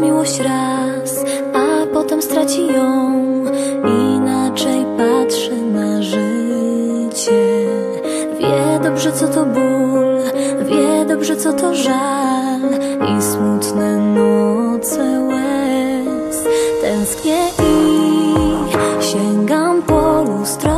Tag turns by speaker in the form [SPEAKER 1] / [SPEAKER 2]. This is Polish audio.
[SPEAKER 1] miłość raz, a potem straci ją. Inaczej patrzy na życie. Wie dobrze co to ból, wie dobrze co to żal. I smutne noce łez. Tęsknię i sięgam po lustro